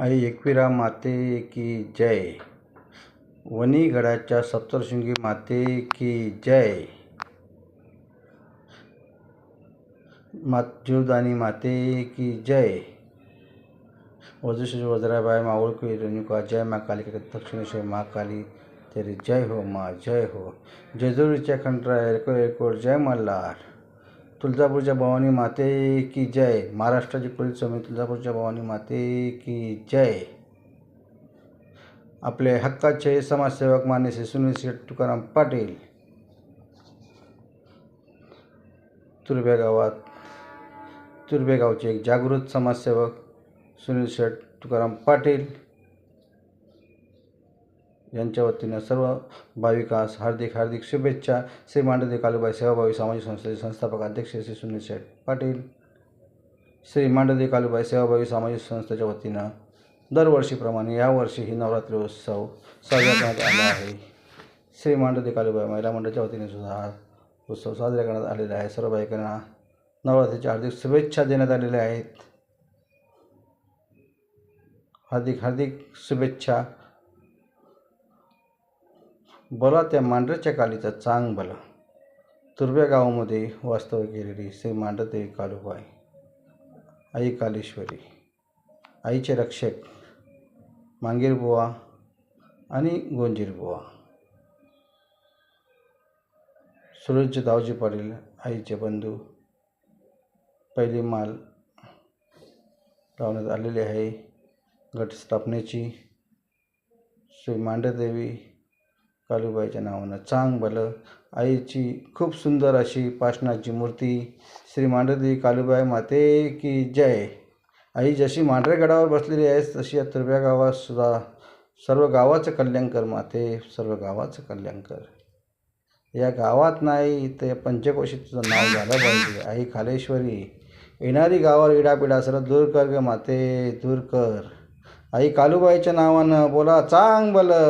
आई एकविरा माते की जय। वणीगडाच्या सप्तशृंगी माते की जय। मा जीवदानी माते की जय। वजुश्री वज्राबाई मावळकुळी रेणुका, जय मा कालिका दक्षिणेश्वर महाकाली तेरी जय हो मा, जय हो। जेजुरीच्या खंडराय एकोर एकोर जय मल्हार। तुळजापूरच्या भवानी माते की जय? महाराष्ट्राची कुलस्वामी तुळजापूरच्या भवानी माते की जय? आपले हक्काचे समाजसेवक मान्य श्री सुनील शेठ तुकाराम पाटील. तुर्भे गावात तुर्भे गावचे एक जागृत समाजसेवक सुनील शेठ तुकाराम पाटील. यांच्या वतीनं सर्व भाविकास हार्दिक हार्दिक शुभेच्छा. श्री मांडदे कालुबाई सेवाभावी सामाजिक संस्थेचे संस्थापक अध्यक्ष श्री सुनील शेठ पाटील. श्री मांडदे कालुबाई सेवाभावी सामाजिक संस्थेच्या वतीनं दरवर्षीप्रमाणे यावर्षीही नवरात्री उत्सव साजरा करण्यात आला आहे. श्री मांडदे कालुबाई महिला मंडळाच्या वतीने सुद्धा हा उत्सव साजरा करण्यात आलेला आहे. सर्व भाविकांना नवरात्रीच्या हार्दिक शुभेच्छा देण्यात आलेल्या आहेत. हार्दिक हार्दिक शुभेच्छा. बला त्या मांढऱ्याच्या कालीचा चांग भला तुर्भ्या गावामध्ये वास्तव्य केलेली श्री मांडदेवी कालुबाई आई कालेश्वरी आईचे रक्षक मांगीरबुवा आणि गोंजीरबुवा सुरज दावजी पाटील आईचे बंधू पहिली माल लावण्यात आलेली आहे. घटस्थापनेची श्री मांडदेवी कालूबाईच्या नावानं चांग भलं. आईची खूप सुंदर अशी पाषणाची मूर्ती. श्री मांढरदेवी कालूबाई माते की जय. आई जशी मांढरे गडावर बसलेली आहेस तशी या तुर्भ्या गावात सुद्धा सर्व गावाचं कल्याण कर माते सर्व गावाचं कल्याण कर. या गावात नाही तर या पंचकोशीत तुझं नाव झालं पाहिजे. आई खालेश्वरी येणारी गावावर इडापिडा सर्व दूर कर ग माते दूर कर. आई कालूबाईच्या नावानं बोला चांग बलं